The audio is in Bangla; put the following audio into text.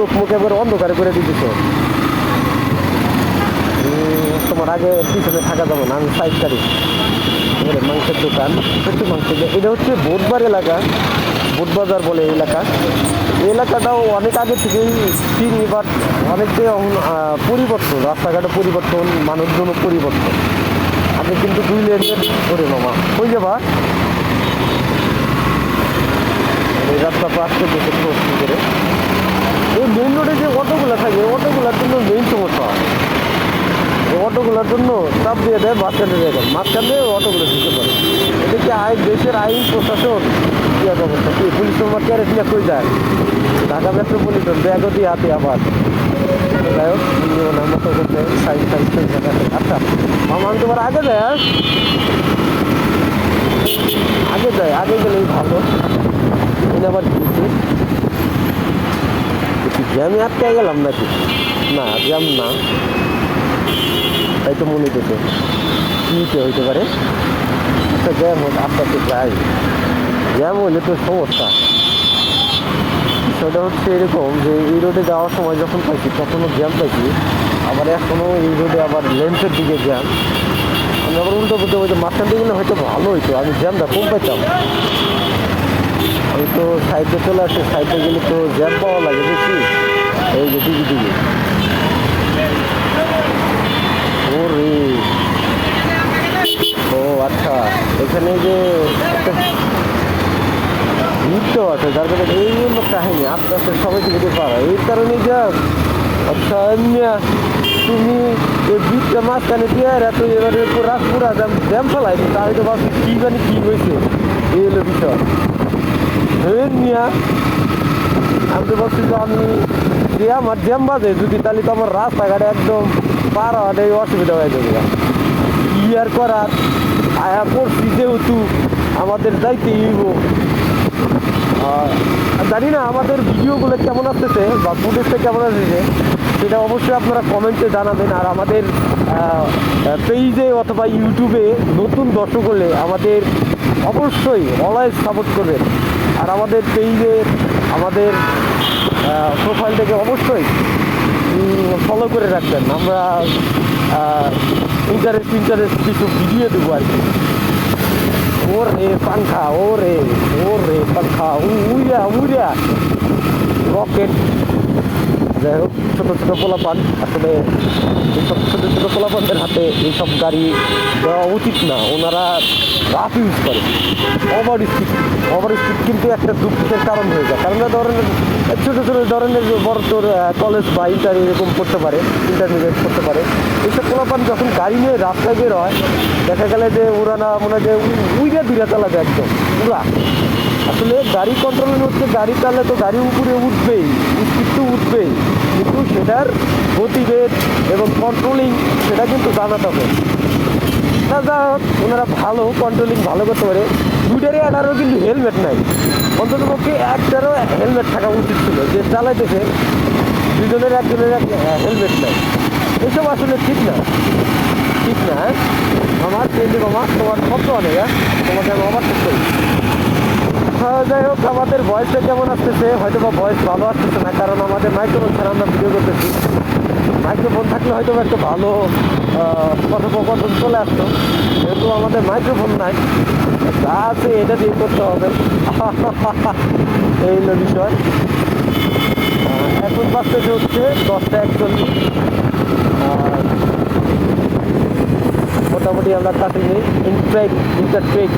চোখ মুখ একবার অন্ধকারে করে দিতেছে তোমার আগে পিছনে থাকা যাবে না, আমি সাইড তারিখ মাংসের দোকান প্রচুর মাংস এটা হচ্ছে বুধবার এলাকা, বুধবাজার বলে এলাকা। এলাকাটাও অনেক আগে থেকেই চিনি বাট অনেকটাই পরিবর্তন, রাস্তাঘাটে পরিবর্তন, মানুষজনও পরিবর্তন। আমি কিন্তু দুই লেনের করে মামা কই যাবা। এই রাস্তা পাস করতেছে করে মেইন রোডে যে অটোগুলো থাকে, অটোগুলোর জন্য মেইন সমস্যা। অটোগুলোর জন্য চাপ দিয়ে দেয় মাঝখান দিয়ে অটোগুলো ঢুকে পড়ে। এদিকে আইন দেশের আইন, প্রশাসন, কি অবস্থা কি পুলিশ তোমার ক্যারেট নিয়ে কই যায়। ঢাকা মেট্রোপলিটন ব্যাগও দিয়ে হাতে আবার। আচ্ছা আগে যায়, আগে গেলেই ভালো এটা আবার দিয়েছি একটু জ্যামে আটকে গেলাম নাকি? না জ্যাম না। তাই তো মনে হইতেছে। কীতে হইতে পারে। আচ্ছা জ্যাম হোক আস্তে আস্তে যাই। জ্যাম হইলে তো সমস্যা। সেটা হচ্ছে এরকম যে, এই রোডে যাওয়ার সময় যখন পাইছি, তখনও জ্যাম পাইছি। আবার এখনও এই রোডে আবার লেন্থের দিকে জ্যাম। আমি আবার উল্টো বুঝতে বলতে মাঝখান গেলে হয়তো ভালো হইতো। আমি জ্যামটা কম পাইতাম। আমি তো সাইডে চলে আসি, সাইডে গেলে তো জ্যাম পাওয়া লাগে বেশি। এই যে দিকে দিকে। ওরে। ও আচ্ছা এখানে যে একটা আছে যার কারণে এই জন্য কাহিনী আস্তে আস্তে সবাই দিকে পারা এই কারণে যা আচ্ছা তুমি এই বীজটা মাঝখানে দিয়ে এত এবারে পুরা পুরা জ্যাম জ্যাম ফেলাই তাহলে তো ভাবছি কী জানি কী হয়েছে। এই হলো বিষয়। এমনিয়া আমি তো ভাবছি যে আমি যে আমার জ্যাম বাজে, যদি তাহলে তো আমার রাস্তাঘাটে একদম পার হওয়াটাই অসুবিধা হয়ে যাবে কি আর করার? আয়া পড়ছি যেহেতু আমাদের যাইতেই হইব। আর জানি না, আমাদের ভিডিওগুলো কেমন আসতেছে বা ফুটেজটা কেমন আসতেছে, সেটা অবশ্যই আপনারা কমেন্টে জানাবেন। আর আমাদের পেজে অথবা ইউটিউবে নতুন দর্শক হলে আমাদের অবশ্যই অলওয়েজ সাপোর্ট করবেন। আর আমাদের পেইজে আমাদের প্রোফাইলটাকে অবশ্যই ফলো করে রাখবেন। আমরা ইন্টারেস্ট ইন্টারেস্ট কিছু ভিডিও দেবো আর কি। ওর রে পাঙ্খা ও পাংখা ও রে পাংখা, উইয়া উইয়া, রকেট। যাই হোক, ছোটো ছোটো পোলাপান। আসলে এইসব ছোটো ছোটো পোলাপানদের হাতে এইসব গাড়ি দেওয়া উচিত না। ওনারা রাফ ইউজ করে। ওভার স্পিড ওভার স্পিড কিন্তু একটা দুঃখের কারণ হয়ে যায়। কারণ ধরনের ছোটো ছোটো ধরনের বড় তোর কলেজ বা ইন্টার এরকম করতে পারে ইন্টারমিডিয়েট করতে পারে। এইসব পোলাপান যখন গাড়ি নিয়ে রাস্তায় বের হয়, দেখা গেলে যে ওরা না মনে হয় যে উইরা দিরা চালাবে একদম। পুরা আসলে গাড়ি কন্ট্রোল হচ্ছে গাড়ি চালালে তো গাড়ি উপরে উঠবেই স্পিড তো উঠবেই। কিন্তু সেটার গতিবেগ এবং কন্ট্রোলিং সেটা কিন্তু জানাতে হবে। ওনারা ভালো কন্ট্রোলিং ভালো করতে পারে। দুইটারই এটারও কিন্তু হেলমেট নাই। অন্তত পক্ষে একটারও হেলমেট থাকা উচিত ছিল যে চালাইতেছে দুজনের একজনের এক হেলমেট নাই। এসব আসলে ঠিক না। ঠিক না হ্যাঁ? আমার পেন্ডি মামা তোমার কত অনেক হ্যাঁ? তোমাকে আমি অবাক করি হ্যাঁ, যাই হোক, আমাদের ভয়েসটা কেমন আসতেছে? হয়তো বা ভয়েস ভালো আসতেছে না, কারণ আমাদের মাইক্রোফোন ছাড়া আমরা ভিডিও করতেছি। মাইক্রোফোন থাকলে হয়তো বা একটা ভালো কথোপকথন চলে আসতো। যেহেতু আমাদের মাইক্রোফোন নাই, যা আছে এটা দিয়ে করতে হবে। এই হলো বিষয়। এখন বাজতেছে হচ্ছে দশটা একচল্লিশ। মোটামুটি আমরা কাটিনি। ইন্টারট্রেক ইন্টারট্রেক